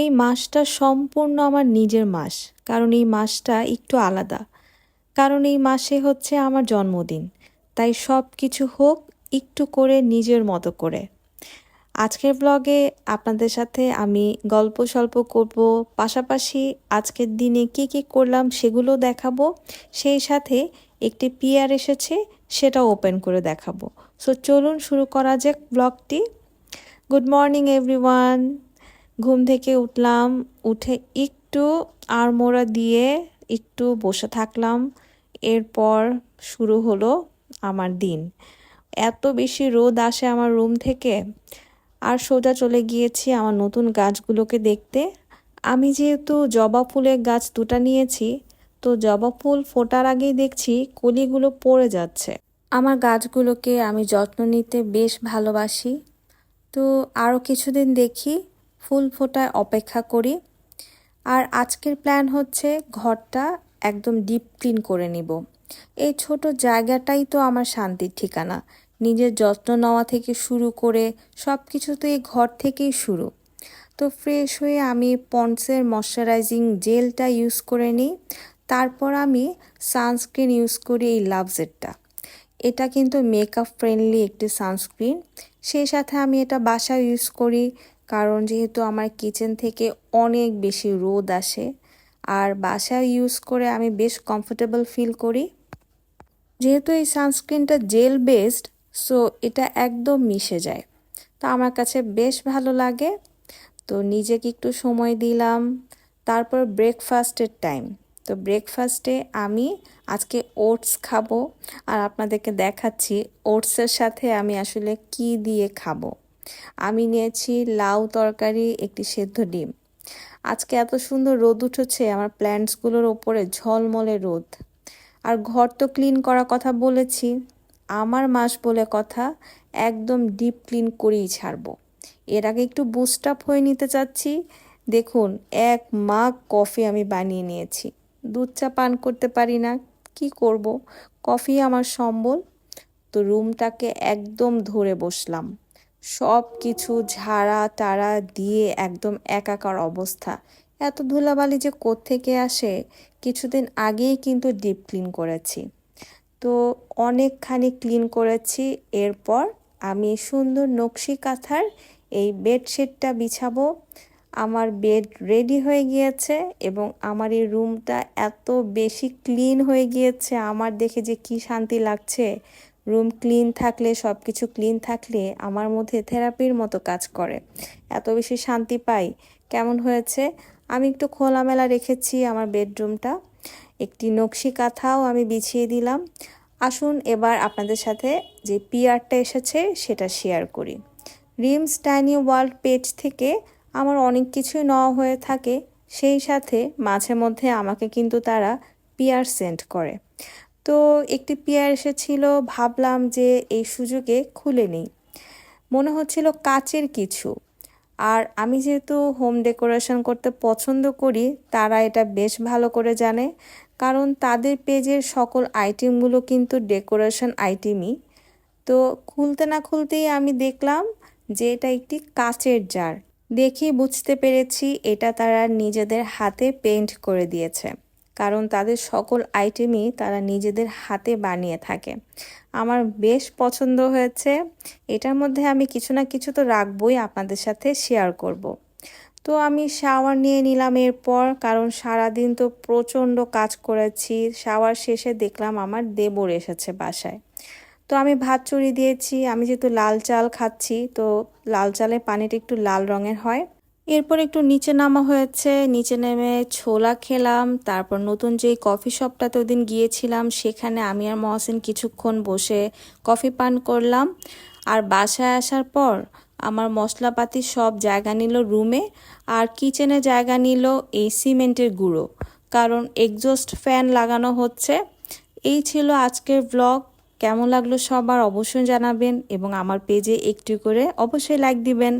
এই মাসটা সম্পূর্ণ আমার নিজের মাস, কারণ এই মাসটা একটু আলাদা। কারণ এই মাসে হচ্ছে আমার জন্মদিন, তাই সব কিছু হোক একটু করে নিজের মতো করে। আজকের ব্লগে আপনাদের সাথে আমি গল্প সল্প করব, পাশাপাশি আজকের দিনে কি কি করলাম সেগুলো দেখাবো। সেই সাথে একটি পিয়ার এসেছে, সেটা ওপেন করে দেখাবো। সো চলুন শুরু করা যাক ব্লগটি গুড মর্নিং এভরিওয়ান ঘুম থেকে উঠলাম, উঠে একটু আড়মোড়া দিয়ে একটু বসে থাকলাম। এরপর শুরু হলো আমার দিন। এত বেশি রোদ আসে আমার রুম থেকে, আর সোজা চলে গিয়েছি আমার নতুন গাছগুলোকে দেখতে। আমি যেহেতু জবা ফুলের গাছ দুটা নিয়েছি, তো জবা ফুল ফোটার আগেই দেখছি কলিগুলো পড়ে যাচ্ছে। আমার গাছগুলোকে আমি যত্ন নিতে বেশ ভালোবাসি। তো আরও কিছুদিন দেখি ফুল ফোটায় অপেক্ষা করি। আর আজকের প্ল্যান হচ্ছে ঘরটা একদম ডিপ ক্লিন করে নিব। এই ছোট জায়গাটাই তো আমার শান্তির ঠিকানা। নিজের যত্ন নেওয়া থেকে শুরু করে সব কিছু তো এই ঘর থেকেই শুরু। তো ফ্রেশ হয়ে আমি পন্ডসের ময়শ্চারাইজিং জেলটা ইউজ করে নিই। তারপর আমি সানস্ক্রিন ইউজ করি এই লাভজেটটা এটা কিন্তু মেকআপ ফ্রেন্ডলি একটি সানস্ক্রিন সেই সাথে আমি এটা বাসায় ইউজ করি। কারণ যেহেতু আমার কিচেন থেকে অনেক বেশি রোদ আসে, আর বাসা ইউজ করে আমি বেশ কমফোর্টেবল ফিল করি। যেহেতু এই সানস্ক্রিনটা জেল বেসড সো এটা একদম মিশে যায়। তো আমার কাছে বেশ ভালো লাগে। তো নিজেকে একটু সময় দিলাম। তারপর ব্রেকফাস্টের টাইম তো ব্রেকফাস্টে আমি আজকে ওটস খাব। আর আপনাদেরকে দেখাচ্ছি ওটসের সাথে আমি আসলে কি দিয়ে খাব। আমি নিয়েছি লাউ তরকারি, একটি সেদ্ধ ডিম। আজকে এত সুন্দর রোদ উঠেছে, আমার প্ল্যান্টসগুলোর ওপরে ঝলমলে রোদ। আর ঘর তো ক্লিন করার কথা বলেছি, আমার মাস বলে কথা একদম ডিপ ক্লিন করেই ছাড়বো। এর আগে একটু বুস্ট আপ হয়ে নিতে চাচ্ছি, দেখুন, এক মাগ কফি আমি বানিয়ে নিয়েছি। দুধ চা পান করতে পারি না, কি করব? কফি আমার সম্বল। তো রুমটাকে একদম ধরে বসলাম। সব কিছু ঝাড়া টাড়া দিয়ে একদম একাকার অবস্থা। এত ধুলাবালি যে থেকে আসে, কিছুদিন আগেই কিন্তু ডিপ ক্লিন করেছি। তো অনেকখানি ক্লিন করেছি, এরপর আমি সুন্দর নকশি কাঁথার এই বেডশিটটা বিছাবো। আমার বেড রেডি হয়ে গিয়েছে এবং আমার এই রুমটা এত বেশি ক্লিন হয়ে গিয়েছে, আমার দেখে যে কি শান্তি লাগছে। রুম ক্লিন থাকলে সব কিছু ক্লিন থাকলে আমার মধ্যে থেরাপির মতো কাজ করে। এত বেশি শান্তি পাই। কেমন হয়েছে? আমি একটু খোলামেলা রেখেছি আমার বেডরুমটা একটি নকশি কাঁথাও আমি বিছিয়ে দিলাম। আসুন এবার আপনাদের সাথে যে পিয়ারটা এসেছে সেটা শেয়ার করি। রিমস টাইনি ওয়ার্ল্ড পেজ থেকে আমার অনেক কিছুই নেওয়া হয়ে থাকে। সেই সাথে মাঝে মধ্যে আমাকে কিন্তু তারা পিয়ার সেন্ড করে। তো একটি পেয়ার এসেছিল, ভাবলাম যে এই সুযোগে খুলে নেই। মনে হচ্ছিল কাচের কিছু। আর আমি যেহেতু হোম ডেকোরেশন করতে পছন্দ করি, তারা এটা বেশ ভালো করে জানে, কারণ তাদের পেজের সকল আইটেমগুলো কিন্তু ডেকোরেশন আইটেমই তো খুলতে না খুলতেই আমি দেখলাম যে এটা একটি কাচের জার দেখি বুঝতে পেরেছি এটা তারা নিজেদের হাতে পেন্ট করে দিয়েছে। কারণ তাদের সকল আইটেমই তারা নিজেদের হাতে বানিয়ে থাকে। আমার বেশ পছন্দ হয়েছে। এটার মধ্যে আমি কিছু না কিছু তো রাখবই আপনাদের সাথে শেয়ার করব। তো আমি শাওয়ার নিয়ে নিলাম এরপর, কারণ সারাদিন তো প্রচণ্ড কাজ করেছি। শাওয়ার শেষে দেখলাম আমার দেবর এসেছে বাসায়। তো আমি ভাত চুরি দিয়েছি। আমি যেহেতু লাল চাল খাচ্ছি, তো লাল চালের পানিটা একটু লাল রঙের হয়। এরপর একটু নিচে নামা হয়েছে, নিচে নেমে ছোলা খেলাম, তারপর নতুন যেই কফি শপটাতে ওদিন গিয়েছিলাম, সেখানে আমি আর মহসিন কিছুক্ষণ বসে কফি পান করলাম। আর বাসায় আসার পর আমার মশলাপাতি সব জায়গা নিল রুমে, আর কিচেনে জায়গা নিল এই সিমেন্টের গুঁড়ো। কারণ এক্সস্ট ফ্যান লাগানো হচ্ছে। এই ছিল আজকের ব্লগ কেমন লাগল সবার অবশ্যই জানাবেন এবং আমার পেজে একটু করে অবশ্যই লাইক দিবেন।